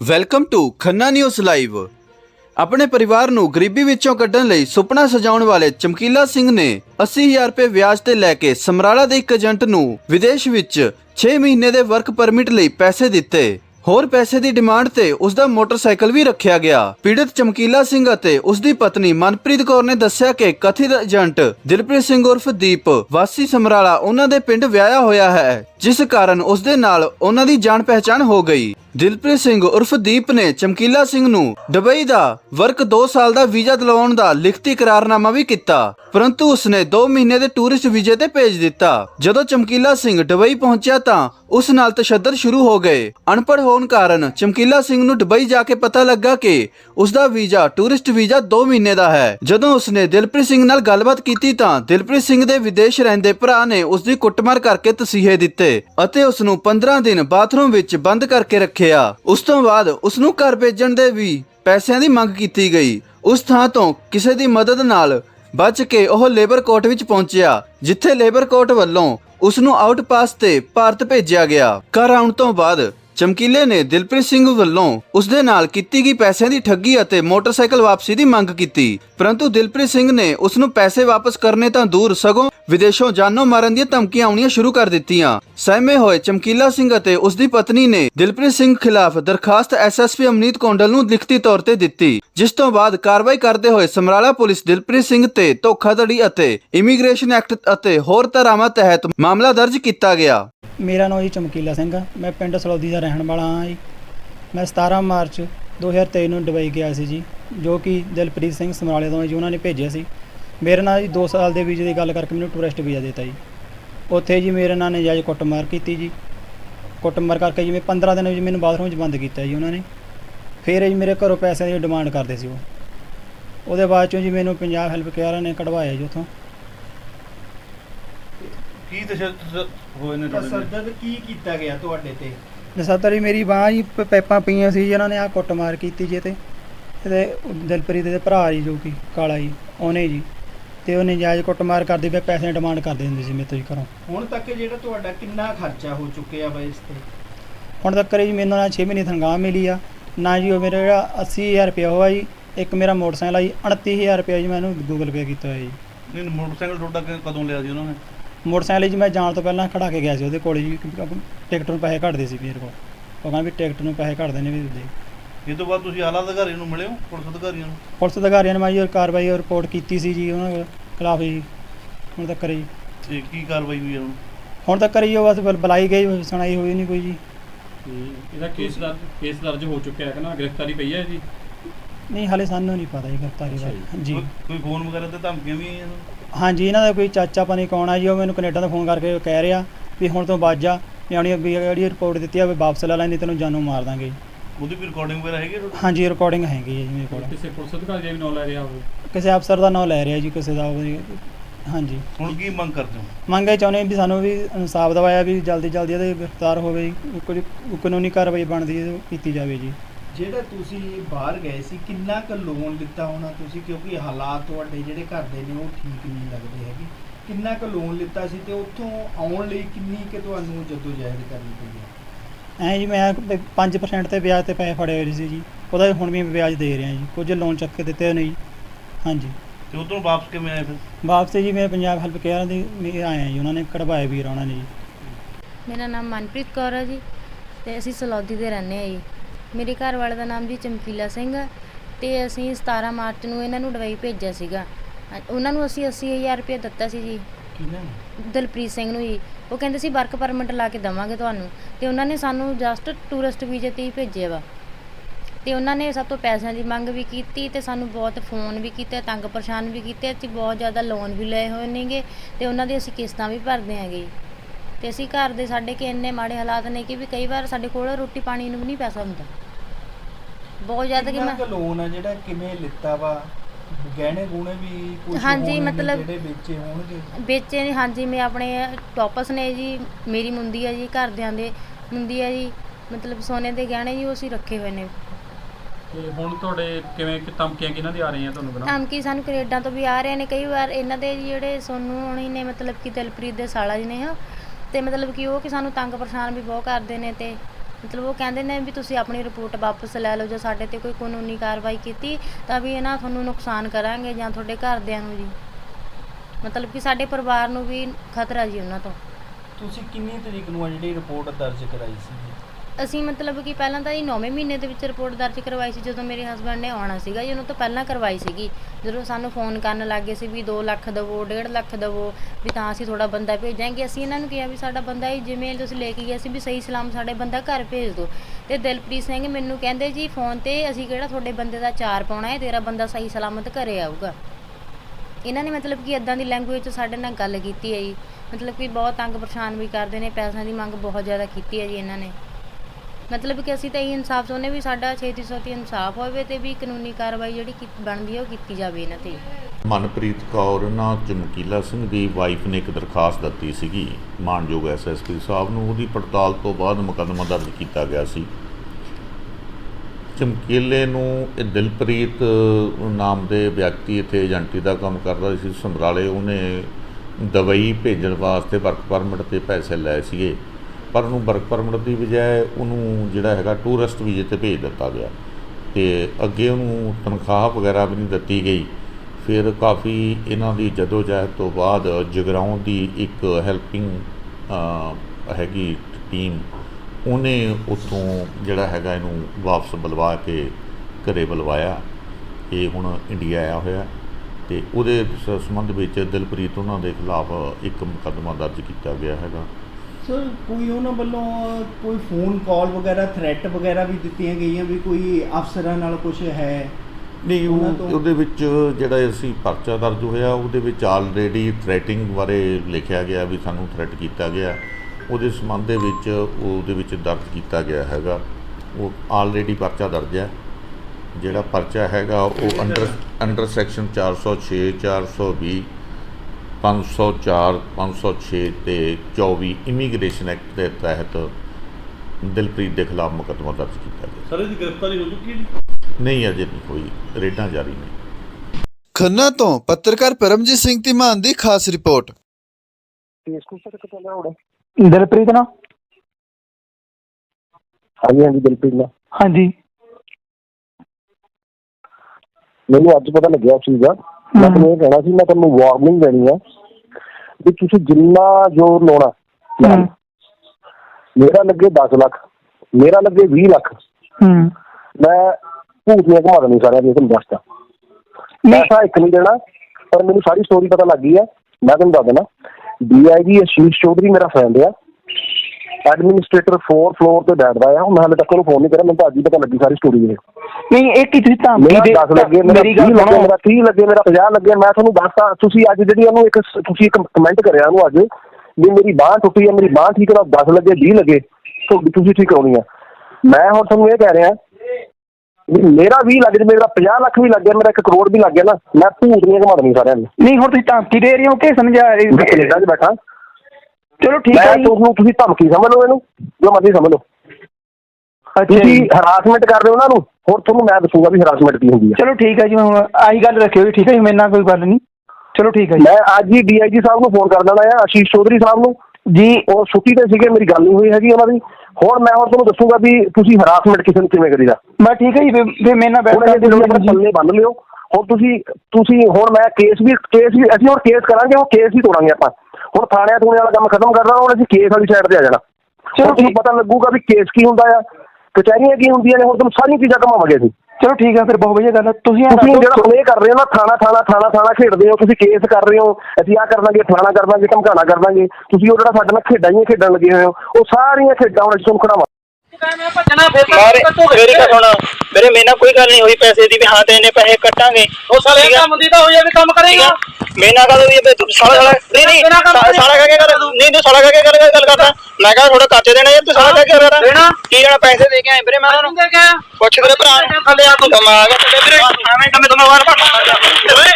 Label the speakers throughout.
Speaker 1: Welcome to Khanna news live ਆਪਣੇ ਪਰਿਵਾਰ ਨੂੰ ਗਰੀਬੀ ਵਿੱਚੋਂ ਕੱਢਣ ਲਈ ਸੁਪਨਾ ਸਜਾਉਣ ਵਾਲੇ ਚਮਕੀਲਾ ਸਿੰਘ ਨੇ 80000 ਰੁਪਏ ਵਿਆਜ ਤੇ ਲੈ ਕੇ ਸਮਰਾਲਾ ਦੇ ਇੱਕ ਏਜੰਟ ਨੂੰ ਵਿਦੇਸ਼ ਵਿੱਚ 6 ਮਹੀਨੇ ਦੇ ਵਰਕ ਪਰਮਿਟ ਲਈ ਪੈਸੇ ਦਿੱਤੇ। ਹੋਰ ਪੈਸੇ ਦੀ ਡਿਮਾਂਡ ਤੇ ਉਸ ਦਾ ਮੋਟਰਸਾਈਕਲ ਵੀ ਰੱਖਿਆ ਗਿਆ। ਪੀੜਤ ਚਮਕੀਲਾ ਸਿੰਘ ਅਤੇ ਉਸ ਦੀ ਪਤਨੀ ਮਨਪ੍ਰੀਤ ਕੌਰ ਨੇ ਦੱਸਿਆ ਕਿ ਕਥਿਤ ਏਜੰਟ ਦਿਲਪ੍ਰੀਤ ਸਿੰਘ ਉਰਫ ਦੀਪ ਵਾਸੀ ਸਮਰਾਲਾ ਉਹਨਾਂ ਦੇ ਪਿੰਡ ਵਿਆਹਿਆ ਹੋਇਆ ਹੈ। ਜਿਸ ਕਾਰਨ ਉਸ ਦੇ ਨਾਲ ਉਹਨਾਂ ਦੀ ਜਾਣ ਪਹਿਚਾਣ ਹੋ ਗਈ। ਦਿਲਪ੍ਰੀਤ ਸਿੰਘ ਉਰਫ ਦੀਪ ਨੇ ਚਮਕੀਲਾ ਸਿੰਘ ਨੂੰ ਦੁਬਈ ਦਾ ਵਰਕ 2 ਸਾਲ ਦਾ ਵੀਜ਼ਾ ਦਿਲਵਾਉਣ ਦਾ ਲਿਖਤੀ ਇਕਰਾਰਨਾਮਾ ਵੀ ਕੀਤਾ, ਪਰੰਤੂ ਉਸਨੇ 2 ਮਹੀਨੇ ਦੇ ਟੂਰਿਸਟ ਵੀਜ਼ੇ ਤੇ ਭੇਜ ਦਿੱਤਾ। ਜਦੋਂ ਚਮਕੀਲਾ ਸਿੰਘ ਦੁਬਈ ਪਹੁੰਚਿਆ ਤਾਂ ਉਸ ਨਾਲ ਤਸ਼ੱਦਦ ਸ਼ੁਰੂ ਹੋ ਗਏ। ਅਨਪੜ੍ਹ ਹੋਣ ਕਾਰਨ ਚਮਕੀਲਾ ਸਿੰਘ ਨੂੰ ਦੁਬਈ ਜਾ ਕੇ ਪਤਾ ਲੱਗਾ ਕਿ ਉਸ ਦਾ ਵੀਜ਼ਾ ਟੂਰਿਸਟ ਵੀਜ਼ਾ 2 ਮਹੀਨੇ ਦਾ ਹੈ। ਜਦੋਂ ਉਸਨੇ ਦਿਲਪ੍ਰੀਤ ਸਿੰਘ ਨਾਲ ਗੱਲਬਾਤ ਕੀਤੀ ਤਾਂ ਦਿਲਪ੍ਰੀਤ ਸਿੰਘ ਦੇ ਵਿਦੇਸ਼ ਰਹਿੰਦੇ ਭਰਾ ਨੇ ਉਸ ਦੀ ਕੁੱਟਮਾਰ ਕਰਕੇ ਤਸੀਹੇ ਦਿੱਤੇ। ਅਤੇ ਉਸ ਨੂੰ 15 ਦਿਨ ਬਾਥਰੂਮ ਵਿੱਚ ਬੰਦ ਕਰਕੇ ਰੱਖਿਆ। ਉਸ ਤੋਂ ਬਾਅਦ ਉਸ ਨੂੰ ਘਰ ਭੇਜਣ ਦੇ ਵੀ ਪੈਸਿਆਂ ਦੀ ਮੰਗ ਕੀਤੀ ਗਈ। ਉਸ ਥਾਂ ਤੋਂ ਕਿਸੇ ਦੀ ਮਦਦ ਨਾਲ ਬਚ ਕੇ ਉਹ ਲੇਬਰ ਕੋਰਟ ਵਿੱਚ ਪਹੁੰਚਿਆ, ਜਿੱਥੇ ਲੇਬਰ ਕੋਰਟ ਵੱਲੋਂ ਉਸ ਨੂੰ ਆਊਟ ਪਾਸ ਤੇ ਭਾਰਤ ਭੇਜਿਆ ਗਿਆ। ਘਰ ਆਉਣ ਤੋਂ ਬਾਅਦ ਚਮਕੀਲੇ ਨੇ ਦਿਲਪ੍ਰੀਤ ਸਿੰਘ ਵੱਲੋਂ ਉਸ ਦੇ ਨਾਲ ਕੀਤੀ ਗਈ ਪੈਸਿਆਂ ਦੀ ਠੱਗੀ ਅਤੇ ਮੋਟਰਸਾਈਕਲ ਵਾਪਸੀ ਦੀ ਮੰਗ ਕੀਤੀ। ਪਰੰਤੂ ਦਿਲਪ੍ਰੀਤ ਸਿੰਘ ਨੇ ਉਸ ਨੂੰ ਪੈਸੇ ਵਾਪਸ ਕਰਨੇ ਤਾਂ ਦੂਰ ਸਗੋਂ ਵਿਦੇਸ਼ੋਂ ਜਾਨੋਂ ਮਾਰਨ ਦੀਆਂ ਧਮਕੀਆਂ ਆਉਣੀਆਂ ਸ਼ੁਰੂ ਕਰ ਦਿੱਤੀਆਂ। ਸਹਿਮੇ ਹੋਏ ਚਮਕੀਲਾ ਸਿੰਘ ਅਤੇ ਉਸ ਦੀ ਪਤਨੀ ਨੇ ਦਿਲਪ੍ਰੀਤ ਸਿੰਘ ਖਿਲਾਫ ਦਰਖਾਸਤ ਐਸਐਸਪੀ ਅਮਨੀਤ ਕੌਂਡਲ ਨੂੰ ਲਿਖਤੀ ਤੌਰ ਤੇ ਦਿੱਤੀ, ਜਿਸ ਤੋਂ ਬਾਅਦ ਕਾਰਵਾਈ ਕਰਦੇ ਹੋਏ ਸਮਰਾਲਾ ਪੁਲਿਸ ਦਿਲਪ੍ਰੀਤ ਸਿੰਘ ਤੇ ਧੋਖਾਧੜੀ ਅਤੇ ਇਮੀਗ੍ਰੇਸ਼ਨ ਐਕਟ ਅਤੇ ਹੋਰ ਧਾਰਾਵਾਂ ਤਹਿਤ ਮਾਮਲਾ ਦਰਜ ਕੀਤਾ ਗਿਆ।
Speaker 2: ਮੇਰਾ ਨਾਮ ਜੀ ਚਮਕੀਲਾ ਸਿੰਘ ਆ। ਮੈਂ ਪਿੰਡ ਸਲੌਦੀ ਦਾ ਰਹਿਣ ਵਾਲਾ ਹਾਂ ਜੀ। ਮੈਂ 17 ਮਾਰਚ 2023 ਨੂੰ ਦੁਬਈ ਗਿਆ ਸੀ ਜੀ, ਜੋ ਕਿ ਦਿਲਪ੍ਰੀਤ ਸਿੰਘ ਸਮਰਾਲੇ ਤੋਂ ਜੀ, ਉਹਨਾਂ ਨੇ ਭੇਜਿਆ ਸੀ। ਮੇਰੇ ਨਾਲ ਜੀ 2 ਸਾਲ ਦੇ ਵੀਜ਼ੇ ਦੀ ਗੱਲ ਕਰਕੇ ਮੈਨੂੰ ਟੂਰਿਸਟ ਵੀਜ਼ਾ ਦਿੱਤਾ ਜੀ। ਉੱਥੇ ਜੀ ਮੇਰੇ ਨਾਲ ਨਜਾਇਜ਼ ਕੁੱਟਮਾਰ ਕੀਤੀ ਜੀ। ਕੁੱਟਮਾਰ ਕਰਕੇ ਜੀ ਮੈਂ 15 ਦਿਨ ਜੀ ਮੈਨੂੰ ਬਾਥਰੂਮ 'ਚ ਬੰਦ ਕੀਤਾ ਜੀ ਉਹਨਾਂ ਨੇ। ਫਿਰ ਜੀ ਮੇਰੇ ਘਰੋਂ ਪੈਸਿਆਂ ਦੀ ਡਿਮਾਂਡ ਕਰਦੇ ਸੀ ਉਹ। ਉਹਦੇ ਬਾਅਦ ਚੋਂ ਜੀ ਮੈਨੂੰ ਪੰਜਾਬ ਹੈਲਪ ਕੇਅਰ ਨੇ ਕਢਵਾਇਆ ਜੀ ਉੱਥੋਂ।
Speaker 3: ਕੀ ਤਸ਼ੱਦਦ ਹੋਏ ਨੇ ਤੁਹਾਡੇ ਨਾਲ?
Speaker 4: ਤਸੱਦਦ ਕੀ ਕੀਤਾ ਗਿਆ ਤੁਹਾਡੇ ਤੇ?
Speaker 2: ਨਸਾਤਰ ਜੀ ਮੇਰੀ ਬਾਂਹ ਜੀ ਪ- ਪੈਪਾਂ ਪਈਆਂ ਸੀ ਜਿਹਨਾਂ ਨੇ ਆ ਕੁੱਟਮਾਰ ਕੀਤੀ ਜੀ ਤੇ। ਤੇ ਦਿਲਪ੍ਰੀਤ ਦੇ ਭਰਾ ਜੀ ਜੋ ਕਿ ਕਾਲਾ ਜੀ ਉਹਨੇ ਜੀ। ਤੇ ਉਹਨੇ ਜਾਇਜ਼ ਕੁੱਟਮਾਰ ਕਰਦੇ ਪਏ ਪੈਸੇ ਡਿਮਾਂਡ ਕਰਦੇ ਹੁੰਦੇ ਸੀ ਮੇਰੇ ਤੋਂ ਜੀ ਘਰੋਂ।
Speaker 4: ਹੁਣ ਤੱਕ ਜਿਹੜਾ ਤੁਹਾਡਾ ਕਿੰਨਾ ਖਰਚਾ ਹੋ ਚੁੱਕਿਆ ਵਾ ਇਸ ਤੇ?
Speaker 2: ਹੁਣ ਤੱਕ ਜੀ ਮੈਨੂੰ ਨਾ 6 ਮਹੀਨੇ ਤਨਖਾਹ ਮਿਲੀ ਆ। ਨਾ ਜੀ ਉਹ ਮੇਰਾ ਜਿਹੜਾ 80000 ਰੁਪਇਆ ਹੋਇਆ ਜੀ ਇੱਕ ਮੇਰਾ ਮੋਟਰਸਾਈਕਲ ਆ ਜੀ 29000 ਰੁਪਇਆ ਜੀ ਮੈਂ ਇਹਨੂੰ ਗੂਗਲ ਪੇ ਕੀਤਾ ਹੋਇਆ ਜੀ।
Speaker 3: ਨਹੀਂ ਮੋਟਰਸਾਈਕਲ ਤੁਹਾਡਾ ਕਿ- ਕਦੋਂ ਲਿਆ ਸੀ ਉਹਨਾਂ ਨੇ?
Speaker 2: ਮੋਟਰਸਾਈਕਲ ਜੀ ਮੈਂ ਜਾਣ ਤੋਂ ਪਹਿਲਾਂ ਖੜਾ ਕੇ ਗਿਆ ਸੀ ਉਹਦੇ ਕੋਲ ਜੀ ਟਿਕਟ ਨੂੰ ਪੈਸੇ ਘੱਟਦੇ ਸੀ ਮੇਰੇ ਕੋਲ। ਉਹ ਕਹਿੰਦਾ ਵੀ ਟਿਕਟ ਨੂੰ ਪੈਸੇ ਘੱਟ ਦੇਣੇ ਵੀ ਦੇ
Speaker 3: ਇਹ ਤੋਂ ਬਾਅਦ ਤੁਸੀਂ ਆਲਾ ਅਧਿਕਾਰੀ ਨੂੰ ਮਿਲੇ ਹੋ ਪੁਲਿਸ ਅਧਿਕਾਰੀਆਂ ਨੂੰ?
Speaker 2: ਪੁਲਿਸ ਅਧਿਕਾਰੀਆਂ ਨੇ ਮਾਈ ਕਾਰਵਾਈ ਰਿਪੋਰਟ ਕੀਤੀ ਸੀ ਜੀ ਉਹਨਾਂ ਖਿਲਾਫ ਜੀ ਹੁਣ ਤੱਕ ਜੀ।
Speaker 3: ਤੇ ਕੀ ਕਾਰਵਾਈ ਹੋਈ ਹੁਣ?
Speaker 2: ਹੁਣ ਤੱਕ ਜੀ ਉਹ ਬਸ ਬੁਲ- ਬੁਲਾਈ ਗਈ ਸੁਣਾਈ ਹੋਈ ਨਹੀਂ ਕੋਈ ਜੀ।
Speaker 5: ਇਹਦਾ ਕੇਸ ਦਰਜ ਕੇਸ ਦਰਜ ਹੋ ਚੁੱਕਿਆ ਹੈ ਕਿ ਨਾ? ਗ੍ਰਿਫਤਾਰੀ ਪਈ ਹੈ ਜੀ
Speaker 2: ਨਹੀਂ ਹਾਲੇ ਸਾਨੂੰ ਨਹੀਂ ਪਤਾ ਜੀ ਗ੍ਰਿਫਤਾਰੀ ਬਾਰੇ। ਜੀ।
Speaker 3: ਕੋਈ- ਫੋਨ ਵਗੈਰਾ ਤੇ ਧਮਕੀਆਂ ਵੀ ਨੇ?
Speaker 2: ਹਾਂਜੀ ਇਹਨਾਂ ਦਾ ਕੋਈ ਚਾਚਾ ਪਾਣੀ ਕੌਣ ਆ ਜੀ ਉਹ ਮੈਨੂੰ ਕੈਨੇਡਾ ਤੋਂ ਫੋਨ ਕਰਕੇ ਕਹਿ ਰਿਹਾ ਵੀ ਹੁਣ ਤੋਂ ਬਾਅਦ ਜਾ ਵੀ ਆਪਣੀ ਵੀ ਜਿਹੜੀ ਰਿਪੋਰਟ ਦਿੱਤੀ ਆ ਵੀ ਵਾਪਸ ਲੈ ਲੈਂਦੀ ਤੈਨੂੰ ਜਾਨੋਂ ਮਾਰ ਦਾਂਗੇ।
Speaker 3: ਉਹਦੀ ਵੀ ਰਿਕਾਰਡਿੰਗ ਵਗੈਰਾ ਹੈਗੀ ਤੁਹਾਡੇ?
Speaker 2: ਹਾਂਜੀ ਰਿਕਾਰਡਿੰਗ ਹੈਗੀ ਹੈ ਜੀ ਮੇਰੇ ਕੋਲ।
Speaker 5: ਕਿਸੇ ਪੁਲਿਸ ਅਧਿਕਾਰੀ ਦਾ ਵੀ ਨਾਂ ਲੈ ਰਿਹਾ ਹੋਵੇ।
Speaker 2: ਕਿਸੇ ਅਫਸਰ ਦਾ ਨਾਮ ਲੈ ਰਿਹਾ ਜੀ ਕਿਸੇ ਦਾ ਉਹ ਵੀ- ਹਾਂਜੀ।
Speaker 3: ਹੁਣ ਕੀ ਮੰਗ ਕਰਦੇ ਹੋ?
Speaker 2: ਮੰਗੇ ਚਾਹੁੰਦੇ ਵੀ ਸਾਨੂੰ ਵੀ ਇਨਸਾਫ ਦਵਾਇਆ ਵੀ ਜਲਦੀ ਜਲਦੀ ਇਹਦੇ ਗ੍ਰਿਫਤਾਰ ਹੋਵੇ ਜੀ ਕੁਝ ਕਾਨੂੰਨੀ ਕਾਰਵਾਈ ਬਣਦੀ ਹੈ ਉਹ ਕੀਤੀ ਜਾਵੇ ਜੀ।
Speaker 4: ਜਿਹੜਾ ਤੁਸੀਂ ਬਾਹਰ ਗਏ ਸੀ ਕਿੰਨਾ ਕੁ ਲੋਨ ਲਿੱਤਾ ਹੋਣਾ ਤੁਸੀਂ? ਕਿਉਂਕਿ ਹਾਲਾਤ ਤੁਹਾਡੇ ਜਿਹੜੇ ਘਰ ਦੇ ਨੇ ਉਹ ਠੀਕ ਨਹੀਂ ਲੱਗਦੇ ਹੈਗੇ। ਕਿੰਨਾ ਕੁ ਲੋਨ ਲਿੱਤਾ ਸੀ ਤੇ ਉੱਥੋਂ ਆਉਣ ਲਈ ਕਿੰਨੀ ਕਿ ਤੁਹਾਨੂੰ ਜਦੋਜਹਿਦ ਕਰਨੀ ਪਈ ਹੈ?
Speaker 2: ਐਂ ਜੀ ਮੈਂ 5% ਤੇ ਵਿਆਜ ਤੇ ਪੈਸੇ ਫੜੇ ਹੋਏ ਸੀ ਜੀ। ਉਹਦਾ ਹੁਣ ਵੀ ਵਿਆਜ ਦੇ ਰਿਹਾ ਜੀ। ਕੁਝ ਲੋਨ ਚੱਕ ਕੇ ਦਿੱਤੇ ਹੋਏ ਨੇ ਜੀ। ਹਾਂਜੀ।
Speaker 3: ਤੇ ਉਧਰੋਂ ਵਾਪਸ ਕਿਵੇਂ ਆਏ ਫਿਰ?
Speaker 2: ਵਾਪਸ ਜੀ ਮੈਂ ਪੰਜਾਬ ਹੈਲਪ ਕੇਅਰ ਦੀ ਆਏ ਆ ਜੀ। ਉਹਨਾਂ ਨੇ ਕਢਵਾਏ ਵੀਰ ਉਹਨਾਂ ਨੇ ਜੀ।
Speaker 6: ਮੇਰਾ ਨਾਮ ਮਨਪ੍ਰੀਤ ਕੌਰ ਹੈ ਜੀ। ਤੇ ਅਸੀਂ ਸਲੌਦੀ ਦੇ ਰਹਿੰਦੇ ਆ ਜੀ। ਮੇਰੇ ਘਰ ਵਾਲੇ ਦਾ ਨਾਮ ਜੀ ਚਮਕੀਲਾ ਸਿੰਘ ਹੈ ਤੇ ਅਸੀਂ 17 ਮਾਰਚ ਨੂੰ ਇਹਨਾਂ ਨੂੰ ਦੁਬਈ ਭੇਜਿਆ ਸੀਗਾ। ਉਹਨਾਂ ਨੂੰ ਅਸੀਂ 80000 ਰੁਪਏ ਦਿੱਤਾ ਸੀ ਜੀ। ਦਲਪ੍ਰੀਤ ਸਿੰਘ ਨੂੰ ਜੀ। ਉਹ ਕਹਿੰਦੇ ਸੀ ਵਰਕ ਪਰਮਿਟ ਲਾ ਕੇ ਦਵਾਂਗੇ ਤੁਹਾਨੂੰ। ਤੇ ਉਹਨਾਂ ਨੇ ਸਾਨੂੰ ਜਸਟ ਟੂਰਿਸਟ ਵੀਜ਼ੇ ਤੇ ਹੀ ਭੇਜਿਆ ਵਾ। ਤੇ ਉਹਨਾਂ ਨੇ ਸਭ ਤੋਂ ਪੈਸਿਆਂ ਦੀ ਮੰਗ ਵੀ ਕੀਤੀ ਤੇ ਸਾਨੂੰ ਬਹੁਤ ਫੋਨ ਵੀ ਕੀਤੇ ਤੰਗ ਪਰੇਸ਼ਾਨ ਵੀ ਕੀਤੇ। ਅਸੀਂ ਬਹੁਤ ਜ਼ਿਆਦਾ ਲੋਨ ਵੀ ਲਏ ਹੋਏ ਨੇਗੇ ਤੇ ਉਹਨਾਂ ਦੀ ਅਸੀਂ ਕਿਸ਼ਤਾਂ ਵੀ ਭਰਦੇ ਹੈਗੇ। ਤੇ ਅਸੀਂ ਘਰ ਦੇ ਸਾਡੇ ਕਿ ਇੰਨੇ ਮਾੜੇ ਹਾਲਾਤ ਨੇ ਕਿ ਵੀ ਕਈ ਵਾਰ ਸਾਡੇ ਕੋਲ ਰੋਟੀ ਪਾਣੀ ਨੂੰ ਵੀ ਨਹੀਂ ਪੈਸਾ ਹੁੰਦਾ। ਬਹੁਤ ਜ਼ਿਆਦਾ ਕਿ ਮੈਂ
Speaker 4: ਲੋਨ ਆ ਜਿਹੜਾ ਕਿਵੇਂ ਲਿੱਤਾ ਵਾ? ਗਹਿਣੇ ਗੁਣੇ ਵੀ ਕੁਝ
Speaker 6: ਹਾਂਜੀ, ਮਤਲਬ-
Speaker 4: ਜਿਹੜੇ ਵੇਚੇ ਹੋਣਗੇ?
Speaker 6: ਵੇਚੇ ਨੇ ਹਾਂਜੀ ਮੈਂ ਆਪਣੇ ਟੋਪਸ ਨੇ ਜੀ ਮੇਰੀ ਮੁੰਦੀ ਆ ਜੀ ਘਰਦਿਆਂ ਦੇ ਮੁੰਦੀ ਆ ਜੀ ਮਤਲਬ ਸੋਨੇ ਦੇ ਗਹਿਣੇ ਜੀ ਉਹ ਅਸੀਂ ਰੱਖੇ ਹੋਏ ਨੇ।
Speaker 5: ਤੇ ਹੁਣ ਤੁਹਾਡੇ ਕਿਵੇਂ ਕਿ ਧਮਕੀਆਂ ਕਿਹਨਾਂ ਦੀ ਆ ਰਹੀਆਂ ਤੁਹਾਨੂੰ ਬਣਾ
Speaker 6: ਧਮਕੀ ਸਾਨੂੰ ਕੈਨੇਡਾ ਤੋਂ ਵੀ ਆ ਰਹੇ ਨੇ ਕਈ ਵਾਰ ਇਹਨਾਂ ਦੇ ਜਿਹੜੇ ਸੋਨੂ ਹੋਣੀ ਨੇ ਮਤਲਬ ਕਿ ਦਿਲਪ੍ਰੀਤ ਦੇ ਸਾਲਾ ਜੀ ਨੇ ਉਹ ਤੇ ਮਤਲਬ ਕਿ ਉਹ ਕਿ ਸਾਨੂੰ ਤੰਗ ਪਰੇਸ਼ਾਨ ਵੀ ਬਹੁਤ ਕਰਦੇ ਨੇ ਤੇ ਮਤਲਬ ਉਹ ਕਹਿੰਦੇ ਨੇ ਵੀ ਤੁਸੀਂ ਆਪਣੀ ਰਿਪੋਰਟ ਵਾਪਸ ਲੈ ਲਓ ਜੇ ਸਾਡੇ ਤੇ ਕੋਈ ਕਾਨੂੰਨੀ ਕਾਰਵਾਈ ਕੀਤੀ ਤਾਂ ਵੀ ਇਹਨਾਂ ਤੁਹਾਨੂੰ ਨੁਕਸਾਨ ਕਰਾਂਗੇ ਜਾਂ ਤੁਹਾਡੇ ਘਰਦਿਆਂ ਨੂੰ ਜੀ ਮਤਲਬ ਕਿ ਸਾਡੇ ਪਰਿਵਾਰ ਨੂੰ ਵੀ ਖਤਰਾ ਜੀ ਉਹਨਾਂ ਤੋਂ।
Speaker 4: ਤੁਸੀਂ ਕਿੰਨੀ ਤਰੀਕ ਨੂੰ ਆ ਜਿਹੜੀ ਰਿਪੋਰਟ ਦਰਜ ਕਰਾਈ ਸੀ?
Speaker 6: ਅਸੀਂ ਮਤਲਬ ਕਿ ਪਹਿਲਾਂ ਤਾਂ ਇਹ 9ਵੇਂ ਮਹੀਨੇ ਦੇ ਵਿੱਚ ਰਿਪੋਰਟ ਦਰਜ ਕਰਵਾਈ ਸੀ, ਜਦੋਂ ਮੇਰੇ ਹਸਬੰਡ ਨੇ ਆਉਣਾ ਸੀਗਾ ਜੀ, ਉਹਨੂੰ ਤਾਂ ਪਹਿਲਾਂ ਕਰਵਾਈ ਸੀਗੀ। ਜਦੋਂ ਸਾਨੂੰ ਫੋਨ ਕਰਨ ਲੱਗੇ ਸੀ ਵੀ 2 ਲੱਖ ਦੇਵੋ 1.5 ਲੱਖ ਦੇਵੋ, ਵੀ ਤਾਂ ਅਸੀਂ ਥੋੜਾ ਬੰਦਾ ਭੇਜਾਂਗੇ। ਅਸੀਂ ਇਹਨਾਂ ਨੂੰ ਕਿਹਾ ਵੀ ਸਾਡਾ ਬੰਦਾ ਹੀ ਜਿਵੇਂ ਤੁਸੀਂ ਲੈ ਕੇ ਗਏ ਸੀ ਵੀ ਸਹੀ ਸਲਾਮ ਸਾਡੇ ਬੰਦਾ ਘਰ ਭੇਜ ਦਿਓ। ਤੇ ਦਿਲਪ੍ਰੀਤ ਸਿੰਘ ਮੈਨੂੰ ਕਹਿੰਦੇ ਜੀ ਫੋਨ ਤੇ ਅਸੀਂ ਕਿਹੜਾ ਤੁਹਾਡੇ ਬੰਦੇ ਦਾ ਚਾਰ ਪਾਉਣਾ ਹੈ, ਤੇਰਾ ਬੰਦਾ ਸਹੀ ਸਲਾਮਤ ਘਰੇ ਆਊਗਾ। ਇਹਨਾਂ ਨੇ ਮਤਲਬ ਕਿ ਇਦਾਂ ਦੀ ਲੈਂਗੁਏਜ 'ਚ ਸਾਡੇ ਨਾਲ ਗੱਲ ਕੀਤੀ ਹੈ ਜੀ। ਮਤਲਬ ਕਿ ਬਹੁਤ ਤੰਗ ਪਰੇਸ਼ਾਨ ਵੀ ਕਰਦੇ ਨੇ, ਪੈਸਿਆਂ ਦੀ ਮੰਗ ਬਹੁਤ ਜ਼ਿਆਦਾ ਕੀਤੀ ਹੈ ਜੀ ਇਹਨਾਂ ਨੇ। ਮਤਲਬ ਕਿ ਅਸੀਂ ਤਾਂ ਇਹ ਇਨਸਾਫ ਚਾਹੁੰਦੇ ਵੀ ਸਾਡਾ ਛੇਤੀ ਛੇਤੀ ਇਨਸਾਫ ਹੋਵੇ ਤੇ ਵੀ ਕਾਨੂੰਨੀ ਕਾਰਵਾਈ ਜਿਹੜੀ ਕੀ- ਬਣਦੀ ਹੈ ਉਹ ਕੀਤੀ ਜਾਵੇ ਇਹਨਾਂ ਤੇ।
Speaker 7: ਮਨਪ੍ਰੀਤ ਕੌਰ ਨਾ ਚਮਕੀਲਾ ਸਿੰਘ ਦੀ ਵਾਈਫ ਨੇ ਇੱਕ ਦਰਖਾਸਤ ਦਿੱਤੀ ਸੀਗੀ। ਮਾਨਯੋਗ ਐਸਐਸਪੀ ਸਾਹਿਬ ਨੂੰ ਉਹਦੀ ਪੜਤਾਲ ਤੋਂ ਬਾਅਦ ਮੁਕੱਦਮਾ ਦਰਜ ਕੀਤਾ ਗਿਆ ਸੀ। ਚਮਕੀਲੇ ਨੂੰ ਇਹ ਦਿਲਪ੍ਰੀਤ ਨਾਮ ਦੇ ਵਿਅਕਤੀ ਇੱਥੇ ਏਜੰਟੀ ਦਾ ਕੰਮ ਕਰਦਾ ਸੀ। ਸਮਰਾਲੇ ਉਹਨੇ ਦਵਾਈ ਭੇਜਣ ਵਾਸਤੇ ਵਰਕ ਪਰਮਿਟ ਤੇ ਪੈਸੇ ਲਏ ਸੀਗੇ। ਪਰ ਉਹਨੂੰ ਵਰਕ ਪਰਮਿਟ ਦੀ ਬਜਾਏ ਉਹਨੂੰ ਜਿਹੜਾ ਹੈਗਾ ਟੂਰਿਸਟ ਵੀਜ਼ੇ ਤੇ ਭੇਜ ਦਿੱਤਾ ਗਿਆ। ਤੇ ਅੱਗੇ ਉਹਨੂੰ ਤਨਖਾਹ ਵਗੈਰਾ ਵੀ ਨਹੀਂ ਦਿੱਤੀ ਗਈ। ਫਿਰ ਕਾਫੀ ਇਹਨਾਂ ਦੀ ਜਦੋਜਹਿਦ ਤੋਂ ਬਾਅਦ ਜਗਰਾਉਂ ਦੀ ਇੱਕ ਹੈਲਪਿੰਗ ਹੈਗੀ ਟੀਮ, ਉਹਨੇ ਉੱਥੋਂ ਜਿਹੜਾ ਹੈਗਾ ਇਹਨੂੰ ਵਾਪਸ ਬੁਲਵਾ ਕੇ ਘਰੇ ਬੁਲਵਾਇਆ। ਇਹ ਹੁਣ ਇੰਡੀਆ ਆਇਆ ਹੋਇਆ। ਤੇ ਉਹਦੇ ਸ- ਸੰਬੰਧ ਵਿੱਚ ਦਿਲਪ੍ਰੀਤ ਉਹਨਾਂ ਦੇ ਖਿਲਾਫ ਇੱਕ ਮੁਕੱਦਮਾ ਦਰਜ ਕੀਤਾ ਗਿਆ ਹੈਗਾ।
Speaker 4: ਸਰ ਕੋਈ ਉਹਨਾਂ ਵੱਲੋਂ ਕੋਈ ਫੋਨ ਕਾਲ ਵਗੈਰਾ ਥ੍ਰੈਟ ਵਗੈਰਾ ਵੀ ਦਿੱਤੀਆਂ ਗਈਆਂ ਵੀ ਕੋਈ ਅਫਸਰਾਂ ਨਾਲ ਕੁਝ ਹੈ?
Speaker 7: ਨਹੀਂ
Speaker 4: ਉਹਨਾਂ
Speaker 7: ਉਹ
Speaker 4: ਤੋਂ-
Speaker 7: ਉਹਦੇ ਵਿੱਚ ਜਿਹੜਾ ਅਸੀਂ ਪਰਚਾ ਦਰਜ ਹੋਇਆ ਉਹਦੇ ਵਿੱਚ ਆਲਰੇਡੀ ਥ੍ਰੈਟਿੰਗ ਬਾਰੇ ਲਿਖਿਆ ਗਿਆ ਵੀ ਸਾਨੂੰ ਥ੍ਰੈਟ ਕੀਤਾ ਗਿਆ। ਉਹਦੇ ਸੰਬੰਧ ਦੇ ਵਿੱਚ ਉਹਦੇ ਵਿੱਚ ਦਰਜ ਕੀਤਾ ਗਿਆ ਹੈਗਾ। ਉਹ ਆਲਰੇਡੀ ਪਰਚਾ ਦਰਜ ਹੈ। ਜਿਹੜਾ ਪਰਚਾ ਹੈਗਾ ਉਹ ਅੰਡਰ ਅੰਡਰ ਸੈਕਸ਼ਨ 406 420 504 506 ਤੇ 24 ਇਮੀਗ੍ਰੇਸ਼ਨ ਐਕਟ ਦੇ ਤਹਿਤ ਦਿਲਪ੍ਰੀਤ ਦੇ ਖਿਲਾਫ ਮੁਕੱਦਮਾ ਦਰਜ ਕੀਤਾ ਗਿਆ।
Speaker 3: ਸਰ ਇਹਦੀ ਗ੍ਰਿਫਤਾਰੀ ਹੋ ਚੁੱਕੀ ਹੈ
Speaker 7: ਨਹੀਂ ਅਜੇ ਨਹੀਂ ਹੋਈ। ਰੇਡਾਂ ਜਾਰੀ ਨੇ।
Speaker 1: ਖੰਨਾ ਤੋਂ ਪੱਤਰਕਾਰ ਪਰਮਜੀਤ ਸਿੰਘ ਧੀਮਾਨ ਦੀ ਖਾਸ ਰਿਪੋਰਟ।
Speaker 2: ਦਿਲਪ੍ਰੀਤ ਨਾ
Speaker 8: ਹਾਂਜੀ ਹਾਂਜੀ ਦਿਲਪ੍ਰੀਤ ਨਾਲ।
Speaker 2: ਹਾਂਜੀ।
Speaker 8: ਮੈਨੂੰ ਅੱਜ ਪਤਾ ਲੱਗਿਆ ਚੀਜ਼ ਦਾ ਮੈਂ ਤੁਹਾਨੂੰ ਇਹ ਕਹਿਣਾ ਸੀ ਮੈਂ ਤੁਹਾਨੂੰ ਵਾਰਨਿੰਗ ਦੇਣੀ ਆ ਵੀ ਤੁਸੀਂ ਜਿੰਨਾ ਜ਼ੋਰ ਲਾਉਣਾ ਨਾਲ, ਮੇਰਾ ਲੱਗੇ 10 ਲੱਖ ਮੇਰਾ ਲੱਗੇ 20 ਲੱਖ।
Speaker 2: ਹੂੰ
Speaker 8: ਮੈਂ ਭੂਤੀਆਂ ਘੁਮਾ ਦੇਣੀ ਸਾਰਿਆਂ ਦੀ ਤੁਹਾਨੂੰ ਦੱਸਦਾ। ਪੈਸਾ ਇੱਕ ਨਹੀਂ ਦੇਣਾ ਪਰ ਮੈਨੂੰ ਸਾਰੀ ਸਟੋਰੀ ਪਤਾ ਲੱਗ ਗਈ ਆ ਮੈਂ ਤੁਹਾਨੂੰ ਦੱਸ ਦੇਣਾ ਡੀਆਈਜੀ ਅਸ਼ੀਸ਼ ਚੌਧਰੀ ਮੇਰਾ ਫਰੈਂਡ ਆ। ਐਡਮਿਨਿਸਟ੍ਰੇਟਰ 4 ਫਲੋਰ ਤੇ ਬੈਠਦਾ ਆ ਮੈਂ ਹਾਲੇ ਤੱਕ ਉਹਨੂੰ ਫੋਨ ਨਹੀਂ ਕਰਿਆ ਮੈਨੂੰ ਤਾਂ ਅੱਜ ਹੀ ਪਤਾ ਲੱਗੀ ਸਾਰੀ ਸਟੋਰੀ ਦੀ
Speaker 2: ਨਹੀਂ ਇਹ ਕੀ ਤੁਸੀਂ ਧਮਕੀ ਦੇ
Speaker 8: 10 ਲੱਗੇ ਮੇਰਾ
Speaker 2: ਮੇਰੀ
Speaker 8: 20
Speaker 2: ਗੱਲ ਸੁਣੋ।
Speaker 8: ਮੇਰਾ 30 ਲੱਗੇ ਮੇਰਾ 50 ਲੱਗੇ ਮੈਂ ਤੁਹਾਨੂੰ ਦੱਸਤਾ ਤੁਸੀਂ ਅੱਜ ਜਿਹੜੀ ਉਹਨੂੰ ਇੱਕ ਤੁਸੀਂ ਇੱਕ ਕਮੈਂਟ ਕਰਿਆ ਉਹਨੂੰ ਅੱਜ ਵੀ ਮੇਰੀ ਬਾਹ ਟੁੱਟੀ ਹੈ ਮੇਰੀ ਬਾਹ ਠੀਕ ਕਰਾ 10 ਲੱਗੇ 20 ਲੱਗੇ ਤੁਸੀਂ ਠੀਕ ਕਰਾਉਣੀ ਆ ਮੈਂ ਹੁਣ ਤੁਹਾਨੂੰ ਇਹ ਕਹਿ ਰਿਹਾ ਮੇਰਾ 20 ਲੱਗ ਜੇ ਮੇਰਾ 50 ਲੱਖ ਵੀ ਲੱਗ ਗਿਆ ਮੇਰਾ 1 ਕਰੋੜ ਵੀ ਲੱਗ ਗਿਆ ਨਾ ਮੈਂ ਭੂਤ ਨਹੀਂ ਘਮਾ ਦੇਣੀ ਸਾਰਿਆਂ ਨੂੰ।
Speaker 2: ਨਹੀਂ ਹੁਣ ਤੁਸੀਂ ਧਮਕੀ ਦੇ ਰਹੇ ਹੋ ਕਿ ਸਮਝਾ ਰਹੇ
Speaker 8: ਕੈਨੇਡਾ 'ਚ ਬੈਠਾ।
Speaker 2: ਚਲੋ ਠੀਕ
Speaker 8: ਮੈਂ
Speaker 2: ਹੈ ਜੀ।
Speaker 8: ਤੁਹਾਨੂੰ ਤੁਸੀਂ ਧਮਕੀ ਸਮਝ ਲਓ ਇਹਨੂੰ ਜੋ ਮਰਜ਼ੀ ਸਮਝ। ਲਓ
Speaker 2: ਅੱਛਾ
Speaker 8: ਤੁਸੀਂ
Speaker 2: ਜੀ
Speaker 8: ਹਰਾਸਮੈਂਟ ਕਰ ਰਹੇ ਹੋ ਉਹਨਾਂ ਨੂੰ ਹੁਣ ਤੁਹਾਨੂੰ ਮੈਂ ਦੱਸੂਗਾ ਵੀ ਹਰਾਸਮੈਂਟ ਕੀ ਹੁੰਦੀ ਹੈ
Speaker 2: ਚਲੋ ਠੀਕ ਹੈ ਜੀ ਹੁਣ ਆਹੀ ਗੱਲ ਰੱਖਿਓ ਜੀ ਠੀਕ ਹੈ ਜੀ ਮੇਰੇ ਨਾਲ ਕੋਈ ਗੱਲ ਨਹੀਂ। ਚਲੋ ਠੀਕ ਹੈ ਜੀ।
Speaker 8: ਮੈਂ ਅੱਜ ਹੀ ਡੀਆਈਜੀ ਸਾਹਿਬ ਨੂੰ ਫੋਨ ਕਰ ਦੇਣਾ ਆ ਆਸ਼ੀਸ਼ ਚੌਧਰੀ ਸਾਹਿਬ ਨੂੰ
Speaker 2: ਜੀ
Speaker 8: ਉਹ ਛੁੱਟੀ ਤੇ ਸੀਗੇ ਮੇਰੀ ਗੱਲ ਨਹੀਂ ਹੋਈ ਹੈਗੀ ਉਹਨਾਂ ਦੀ। ਹੁਣ ਮੈਂ ਹੁਣ ਤੁਹਾਨੂੰ ਦੱਸੂਗਾ ਵੀ ਤੁਸੀਂ ਹਰਾਸਮੈਂਟ ਕਿਸੇ ਨੂੰ ਕਿਵੇਂ ਕਰੀਦਾ।
Speaker 2: ਮੈਂ ਠੀਕ ਹੈ ਜੀ ਫਿਰ ਫਿਰ ਮੇਰੇ ਨਾਲ
Speaker 8: ਹੁਣ
Speaker 2: ਬੈਠ
Speaker 8: ਇਹ ਤੁਸੀਂ ਆਪਣੇ ਪੱਲੇ ਬੰਨ ਲਿਓ ਹੁਣ ਤੁਸੀਂ ਤੁਸੀਂ ਹੁਣ ਮੈਂ ਕੇਸ ਵੀ ਕੇਸ ਵੀ ਅਸੀਂ ਹੁਣ ਕੇਸ ਕਰਾਂਗੇ ਉਹ ਕੇਸ ਹੀ ਤੋੜਾਂਗੇ ਆਪਾਂ। ਹੁਣ ਥਾਣਿਆਂ ਥੂਣੇ ਵਾਲਾ ਕੰਮ ਖਤਮ ਕਰਨਾ ਹੁਣ ਅਸੀਂ ਕੇਸ ਵਾਲੀ ਸਾਈਡ ਤੇ ਆ ਜਾਣਾ।
Speaker 2: ਚਲੋ
Speaker 8: ਤੁਹਾਨੂੰ ਪਤਾ ਲੱਗੂਗਾ ਵੀ ਕੇਸ ਕੀ ਹੁੰਦਾ ਆ ਕਚਹਿਰੀਆਂ ਕੀ ਹੁੰਦੀਆਂ ਨੇ ਹੁਣ ਤੁਹਾਨੂੰ ਸਾਰੀਆਂ ਚੀਜ਼ਾਂ ਘਮਾਵਾਂਗੇ ਅਸੀਂ।
Speaker 2: ਚਲੋ ਠੀਕ ਹੈ ਫਿਰ ਬਹੁਤ ਵਧੀਆ ਗੱਲ ਹੈ ਤੁਸੀਂ
Speaker 8: ਤੁਸੀਂ ਜਿਹੜਾ ਇਹ ਕਰ ਰਹੇ ਹੋ ਨਾ ਥਾਣਾ ਥਾਣਾ ਥਾਣਾ ਥਾਣਾ ਖੇਡਦੇ ਹੋ ਤੁਸੀਂ ਕੇਸ ਕਰ ਰਹੇ ਹੋ ਅਸੀਂ ਆ ਕਰ ਦਾਂਗੇ ਫਲਾਣਾ ਕਰ ਦਾਂਗੇ ਧਮਕਾਣਾ ਕਰ ਦਾਂਗੇ ਤੁਸੀਂ ਉਹ ਜਿਹੜਾ ਸਾਡੇ ਨਾਲ ਖੇਡਾਂ ਹੀ ਖੇਡਣ ਲੱਗੇ ਹੋਏ ਹੋ ਉਹ ਸਾਰੀਆਂ ਖੇਡਾਂ ਹੁਣ ਅਸੀਂ ਤੁਹਾਨੂੰ ਖੜਾਵਾਂ
Speaker 9: ਮਾਰੇ ਮੇਰੀ ਗੱਲ ਸੁਣ। ਮੇਰੇ ਮੇਰੇ ਨਾਲ ਕੋਈ ਗੱਲ ਨਹੀਂ ਹੋਈ ਪੈਸੇ ਦੀ ਵੀ ਹਾਂ ਤੇ ਇੰਨੇ ਪੈਸੇ ਕੱਟਾਂਗੇ। ਉਹ ਸਾਲੇ ਕੰਮ ਦੀ ਤਾਂ ਹੋਈ ਵੀ ਕੰਮ ਕਰੇਗਾ। ਮੇਰੇ ਨਾਲ ਗੱਲ ਹੋਈ ਹੈ ਵੀ ਸਾਲਾ ਸਾਲਾ ਨਹੀਂ ਨਹੀਂ ਸਾ- ਸਾਲਾ ਕਹਿ ਕੇ ਗੱਲ ਨਹੀਂ ਤੂੰ ਸਾਲਾ ਕਹਿ ਕੇ ਗੱਲ ਗੱਲ ਕਰਦਾ। ਮੈਂ ਕਿਹਾ ਥੋੜਾ ਕੱਚ ਦੇਣਾ ਯਾਰ ਤੂੰ ਸਾਲਾ ਕਹਿ ਕੇ ਦੇਣਾ। ਕੀ ਦੇਣਾ ਪੈਸੇ ਦੇ ਕੇ ਆਏ ਵੀਰੇ ਮੈਂ ਉਹਨਾਂ ਨੂੰ ਪੁੱਛ ਤੇਰੇ ਭਰਾ ਨੂੰ। ਥੱਲੇ ਆ ਤੂੰ ਦਿਮਾਗ ਹੈ ਤੇਰੇ ਵੀਰੇ। ਐਵੇਂ ਕਮੇ ਤੁਮੇ ਵਾਰ ਪੜ ਓਏ।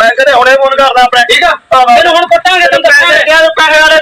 Speaker 9: ਮੈਂ ਕਦੇ ਹੁਣੇ ਫੋਨ ਕਰਦਾ ਆਪਣੇ। ਠੀਕ ਆ? ਤੈਨੂੰ ਹੁਣ ਪੱਟਾਂਗੇ ਤੈਨੂੰ ਦੱਸਾਂਗੇ। ਪੈਸੇ ਵਾਲੇ